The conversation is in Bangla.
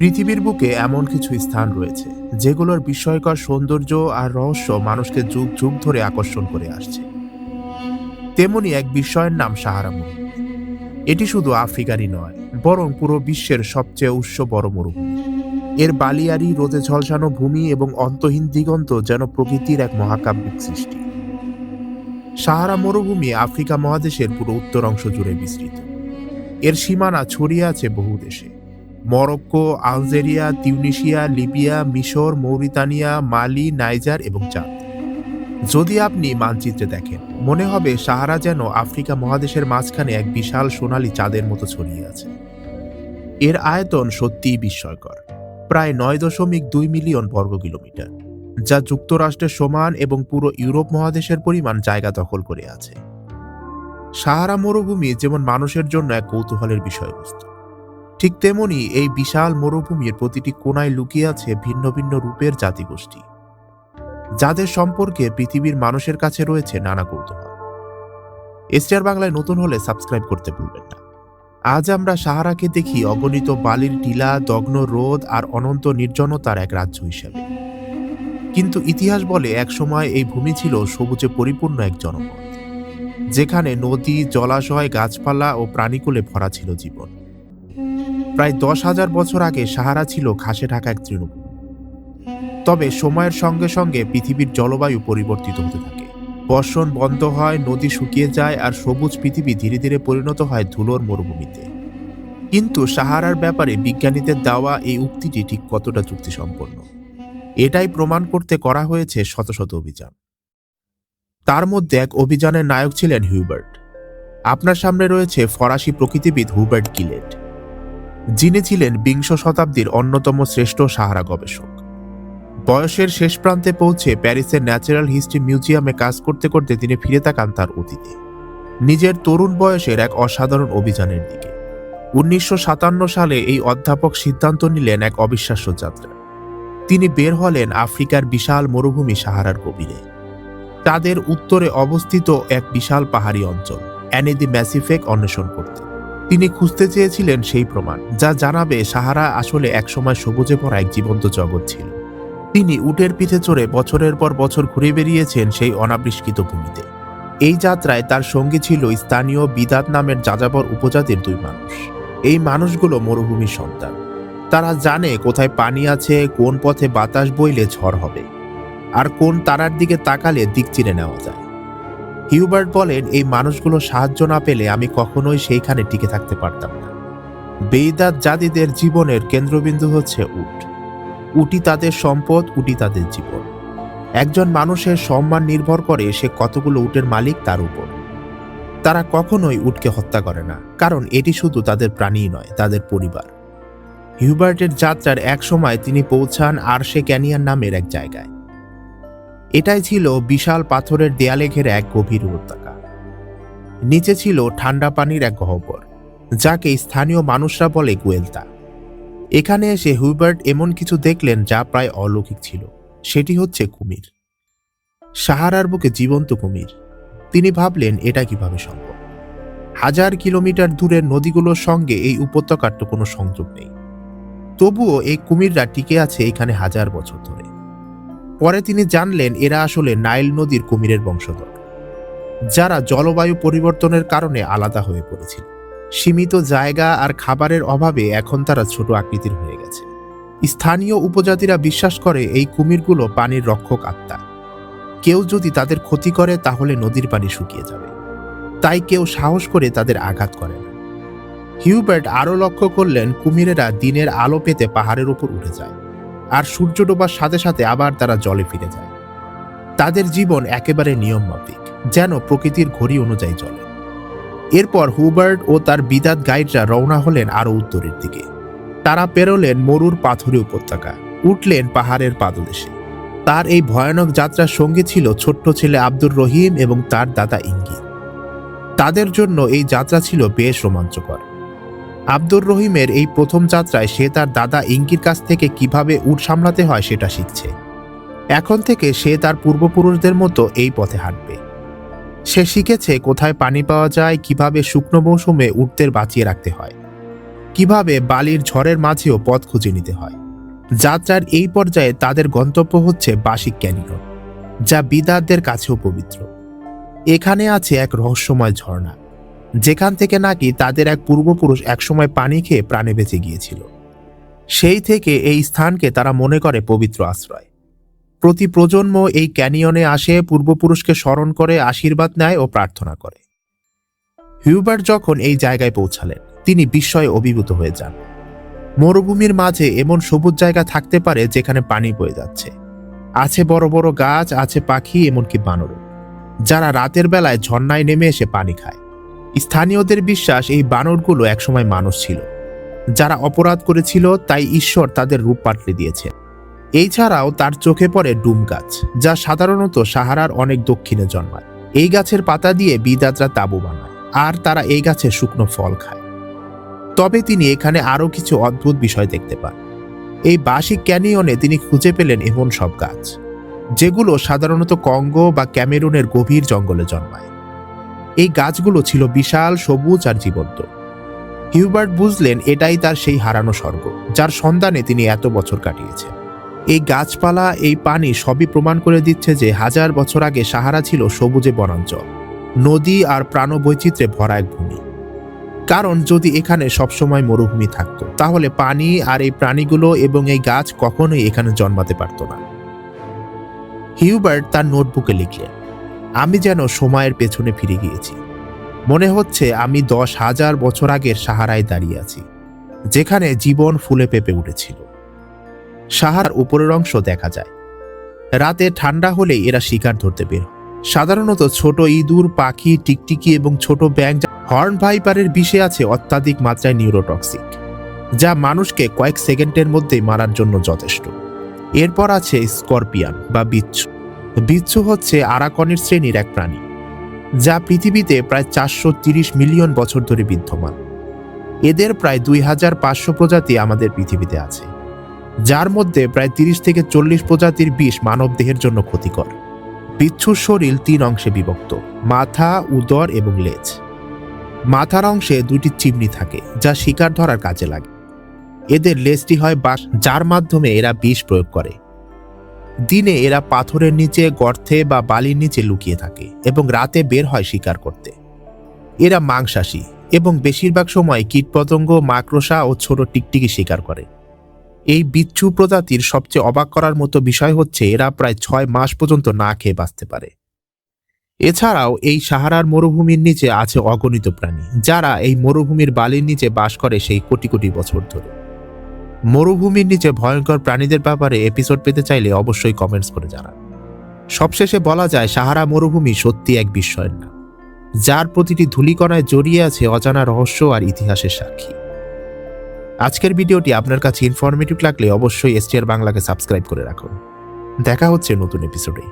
পৃথিবীর বুকে এমন কিছু স্থান রয়েছে, যেগুলোর বিস্ময়কর সৌন্দর্য আর রহস্য মানুষকে যুগ যুগ ধরে আকর্ষণ করে আসছে। তেমনি এক বিস্ময়ের নাম সাহারা মরুভূমি এটি শুধু আফ্রিকারই নয়, বরং পুরো বিশ্বের সবচেয়ে উৎস বড় মরুভূমি এর বালিয়ারি, রোদে ঝলসানো ভূমি এবং অন্তহীন দিগন্ত যেন প্রকৃতির এক মহাকাব্যিক সৃষ্টি। সাহারা মরুভূমি আফ্রিকা মহাদেশের পুরো উত্তর অংশ জুড়ে বিস্তৃত। এর সীমানা ছড়িয়ে আছে বহু দেশে। মরক্কো, আলজেরিয়া তিউনিশিয়া লিবিয়া, মিশর, মৌরিতানিয়া, মালি, নাইজার এবং চাঁদ। যদি আপনি মানচিত্রে দেখেন, মনে হবে সাহারা যেন আফ্রিকা মহাদেশের মাঝখানে এক বিশাল সোনালী চাঁদের মতো ছড়িয়ে আছে। এর আয়তন সত্যিই বিস্ময়কর, প্রায় নয় দশমিক দুই মিলিয়ন বর্গ কিলোমিটার, যা যুক্তরাষ্ট্রের সমান এবং পুরো ইউরোপ মহাদেশের পরিমাণ জায়গা দখল করে আছে। সাহারা মরুভূমি যেমন মানুষের জন্য এক কৌতূহলের বিষয়বস্তু। ঠিক তেমনি এই বিশাল মরুভূমির প্রতিটি কোনায় লুকিয়ে আছে ভিন্ন ভিন্ন রূপের জাতিগোষ্ঠী, যাদের সম্পর্কে পৃথিবীর মানুষের কাছে রয়েছে নানা কৌতূহল। এসটিআর বাংলায় নতুন হলে সাবস্ক্রাইব করতে ভুলবেন না। আজ আমরা সাহারাকে দেখি অগণিত বালির টিলা, দগ্ন, রোদ আর অনন্ত নির্জনতার এক রাজ্য হিসেবে। কিন্তু ইতিহাস বলে একসময় এই ভূমি ছিল সবুজে পরিপূর্ণ এক জনপদ, যেখানে নদী, জলাশয়, গাছপালা ও প্রাণীকুলে ভরা ছিল জীবন। প্রায় দশ হাজার বছর আগে সাহারা ছিল ঘাসে ঢাকা এক তৃণভূমি। তবে সময়ের সঙ্গে সঙ্গে পৃথিবীর জলবায়ু পরিবর্তিত হতে থাকে। বর্ষণ বন্ধ হয়, নদী শুকিয়ে যায় আর সবুজ পৃথিবী ধীরে ধীরে পরিণত হয় ধুলোর মরুভূমিতে। কিন্তু সাহারার ব্যাপারে বিজ্ঞানীদের দেওয়া এই উক্তিটি ঠিক কতটা যুক্তিসম্পন্ন? এটাই প্রমাণ করতে করা হয়েছে শত শত অভিযান। তার মধ্যে এক অভিযানের নায়ক ছিলেন হিউবার্ট। আপনার সামনে রয়েছে ফরাসি প্রকৃতিবিদ হুবার্ট গিলেট। যিনি ছিলেন বিংশ শতাব্দীর অন্যতম শ্রেষ্ঠ সাহারা গবেষক। বয়সের শেষ প্রান্তে পৌঁছে প্যারিসের ন্যাচারাল হিস্ট্রি মিউজিয়ামে কাজ করতে করতে তিনি ফিরে তাকান তার অতীতে। নিজের তরুণ বয়সের এক অসাধারণ অভিযানের দিকে। উনিশশো সাতান্ন সালে এই অধ্যাপক সিদ্ধান্ত নিলেন এক অবিশ্বাস্য যাত্রা। তিনি বের হলেন আফ্রিকার বিশাল মরুভূমি সাহারার গভীরে। তাদের উত্তরে অবস্থিত এক বিশাল পাহাড়ি অঞ্চল অ্যানেদি ম্যাসিফেক অন্বেষণ করতে। তিনি খুঁজতে চেয়েছিলেন সেই প্রমাণ, যা জানাবে সাহারা আসলে একসময় সবুজে ভরা এক জীবন্ত জগৎ ছিল। তিনি উটের পিঠে চড়ে বছরের পর বছর ঘুরে বেরিয়েছেন সেই অনাবিষ্কৃত ভূমিতে। এই যাত্রায় তার সঙ্গী ছিল স্থানীয় বিদাত নামের যাযাবর উপজাতির দুই মানুষ। এই মানুষগুলো মরুভূমির সন্তান। তারা জানে কোথায় পানি আছে, কোন পথে বাতাস বইলে ঝড় হবে। আর কোন তারার দিকে তাকালে দিক চিনে নেওয়া যায়। হিউবার্ট বলেন, এই মানুষগুলো সাহায্য না পেলে আমি কখনোই সেইখানে টিকে থাকতে পারতাম না। বেইদাত জাতিদের জীবনের কেন্দ্রবিন্দু হচ্ছে উট। উটি তাদের সম্পদ, উটি তাদের জীবন। একজন মানুষের সম্মান নির্ভর করে সে কতগুলো উটের মালিক তার উপর। তারা কখনোই উটকে হত্যা করে না, কারণ এটি শুধু তাদের প্রাণী নয়, তাদের পরিবার। হিউবার্টের যাত্রার এক সময় তিনি পৌঁছান আরশে ক্যানিয়ান নামের এক জায়গায়। এটাই ছিল বিশাল পাথরের দেয়ালে ঘেরা এক গভীর উপত্যকা। নিচে ছিল ঠান্ডা পানির এক গহ্বর, যাকে স্থানীয় মানুষরা বলে গুয়েলতা। এখানে এসে হুইবার্ট এমন কিছু দেখলেন যা প্রায় অলৌকিক ছিল। সেটি হচ্ছে কুমির। সাহারার বুকে জীবন্ত কুমির। তিনি ভাবলেন, এটা কীভাবে সম্ভব? হাজার কিলোমিটার দূরের নদীগুলোর সঙ্গে এই উপত্যকার তো কোনো সংযোগ নেই। তবুও এই কুমিররা টিকে আছে এখানে হাজার বছর ধরে। পরে তিনি জানলেন এরা আসলে নাইল নদীর কুমিরের বংশধর, যারা জলবায়ু পরিবর্তনের কারণে আলাদা হয়ে পড়েছিল। সীমিত জায়গা আর খাবারের অভাবে এখন তারা ছোট আকৃতির হয়ে গেছে। স্থানীয় উপজাতিরা বিশ্বাস করে এই কুমিরগুলো পানির রক্ষক আত্মা। কেউ যদি তাদের ক্ষতি করে, তাহলে নদীর পানি শুকিয়ে যাবে। তাই কেউ সাহস করে তাদের আঘাত করে না। হিউবার্ট আরও লক্ষ্য করলেন কুমিরেরা দিনের আলো পেতে পাহাড়ের উপর উঠে যায়। আর সূর্য ডোবার সাথে সাথে আবার তারা জলে ফিরে যায়। তাদের জীবন একেবারে নিয়মমাফিক, যেন প্রকৃতির ঘড়ি অনুযায়ী চলে। এরপর হুবার্ট ও তার বিদাত গাইডরা রওনা হলেন আরও উত্তরের দিকে। তারা পেরোলেন মরুর পাথুরে উপত্যকা, উঠলেন পাহাড়ের পাদদেশে। তার এই ভয়ানক যাত্রার সঙ্গে ছিল ছোট্ট ছেলে আব্দুর রহিম এবং তার দাদা ইঙ্গি তাদের জন্য এই যাত্রা ছিল বেশ রোমাঞ্চকর। আব্দুর রহিমের এই প্রথম যাত্রায় সে তার দাদা ইঙ্কির কাছ থেকে কীভাবে উট সামলাতে হয় সেটা শিখছে। এখন থেকে সে তার পূর্বপুরুষদের মতো এই পথে হাঁটবে। সে শিখেছে কোথায় পানি পাওয়া যায়, কীভাবে শুকনো মৌসুমে উটদের বাঁচিয়ে রাখতে হয়, কীভাবে বালির ঝড়ের মাঝেও পথ খুঁজে নিতে হয়। যাত্রার এই পর্যায়ে তাদের গন্তব্য হচ্ছে বাসিক ক্যানিয়ন, যা বিদারদের কাছেও পবিত্র। এখানে আছে এক রহস্যময় ঝর্ণা। যেখান থেকে নাকি তাদের এক পূর্বপুরুষ একসময় পানি খেয়ে প্রাণে বেঁচে গিয়েছিল। সেই থেকে এই স্থানকে তারা মনে করে পবিত্র আশ্রয়। প্রতি প্রজন্ম এই ক্যানিয়নে আসে, পূর্বপুরুষকে স্মরণ করে, আশীর্বাদ নেয় ও প্রার্থনা করে। হিউবার্ট যখন এই জায়গায় পৌঁছালেন, তিনি বিস্ময়ে অভিভূত হয়ে যান। মরুভূমির মাঝে এমন সবুজ জায়গা থাকতে পারে যেখানে পানি বয়ে যাচ্ছে। আছে বড় বড় গাছ, আছে পাখি, এমনকি বানরও। যারা রাতের বেলায় ঝর্ণায় নেমে এসে পানি খায়। স্থানীয়দের বিশ্বাস এই বানরগুলো একসময় মানুষ ছিল। যারা অপরাধ করেছিল, তাই ঈশ্বর তাদের রূপ পাল্টে দিয়েছে। এছাড়াও তার চোখে পড়ে ডুম গাছ, যা সাধারণত সাহারার অনেক দক্ষিণে জন্মায়। এই গাছের পাতা দিয়ে বিদাতরা তাবু বানায়, আর তারা এই গাছের শুকনো ফল খায়। তবে তিনি এখানে আরও কিছু অদ্ভুত বিষয় দেখতে পান। এই বাসিক ক্যানিয়নে তিনি খুঁজে পেলেন এমন সব গাছ, যেগুলো সাধারণত কঙ্গো বা ক্যামেরুনের গভীর জঙ্গলে জন্মায়। এই গাছগুলো ছিল বিশাল, সবুজ আর জীবন্ত। হিউবার্ট বুঝলেন এটাই তার সেই হারানো স্বর্গ, যার সন্ধানে তিনি এত বছর কাটিয়েছেন। এই গাছপালা, এই পানি সবই প্রমাণ করে দিচ্ছে যে হাজার বছর আগে সাহারা ছিল সবুজে বনাঞ্চল, নদী আর প্রাণবৈচিত্র্যে ভরা এক ভূমি। কারণ যদি এখানে সবসময় মরুভূমি থাকতো, তাহলে পানি আর এই প্রাণীগুলো এবং এই গাছ কখনোই এখানে জন্মাতে পারত না। হিউবার্ট তার নোটবুকে লিখলেন আমি যেন সময়ের পেছনে ফিরে গিয়েছি। মনে হচ্ছে আমি দশ হাজার বছর আগের সাহারায় দাঁড়িয়ে আছি, যেখানে জীবন ফুলে পেঁপে উঠেছিল। সাহার উপরের অংশ দেখা যায়। রাতে ঠান্ডা হলেই এরা শিকার ধরতে বের সাধারণত ছোট ইঁদুর, পাখি, টিকটিকি এবং ছোট ব্যাং হর্ন ভাইপারের বিষে আছে অত্যাধিক মাত্রায় নিউরোটক্সিক, যা মানুষকে কয়েক সেকেন্ডের মধ্যেই মারার জন্য যথেষ্ট। এরপর আছে স্করপিয়ান বা বিচ্ছু। বিচ্ছু হচ্ছে আরাকনের শ্রেণির এক প্রাণী, যা পৃথিবীতে প্রায় চারশো মিলিয়ন বছর ধরে বিদ্যমান। এদের প্রায় দুই হাজার পাঁচশো প্রজাতি আমাদের পৃথিবীতে আছে, যার মধ্যে প্রায় তিরিশ থেকে চল্লিশ প্রজাতির বিষ মানব দেহের জন্য ক্ষতিকর। বিচ্ছুর শরীর তিন অংশে বিভক্ত, মাথা, উদর এবং লেজ। মাথার অংশে দুটি চিমনি থাকে, যা শিকার ধরার কাজে লাগে। এদের লেজটি হয় বাঁশ, যার মাধ্যমে এরা বিষ প্রয়োগ করে। দিনে এরা পাথরের নিচে গর্তে বা বালির নিচে লুকিয়ে থাকে এবং রাতে বের হয় শিকার করতে। এরা মাংসাশী এবং বেশিরভাগ সময় কীটপতঙ্গ, মাকড়সা ও ছোট টিকটিকি শিকার করে। এই বিচ্ছু প্রজাতির সবচেয়ে অবাক করার মতো বিষয় হচ্ছে এরা প্রায় ছয় মাস পর্যন্ত না খেয়ে বাঁচতে পারে। এছাড়াও এই সাহারার মরুভূমির নিচে আছে অগণিত প্রাণী, যারা এই মরুভূমির বালির নিচে বাস করে সেই কোটি কোটি বছর ধরে। মরুভূমির নিচে ভয়ঙ্কর প্রাণীদের ব্যাপারে এপিসোড পেতে চাইলে অবশ্যই কমেন্টস করে জানান। সবশেষে বলা যায়, সাহারা মরুভূমি সত্যি এক বিস্ময়ের নাম, যার প্রতিটি ধূলিকণায় জড়িয়ে আছে অজানা রহস্য আর ইতিহাসের সাক্ষী। আজকের ভিডিওটি আপনার কাছে ইনফরমেটিভ লাগলে অবশ্যই এসটিআর বাংলাকে সাবস্ক্রাইব করে রাখুন। দেখা হচ্ছে নতুন এপিসোডে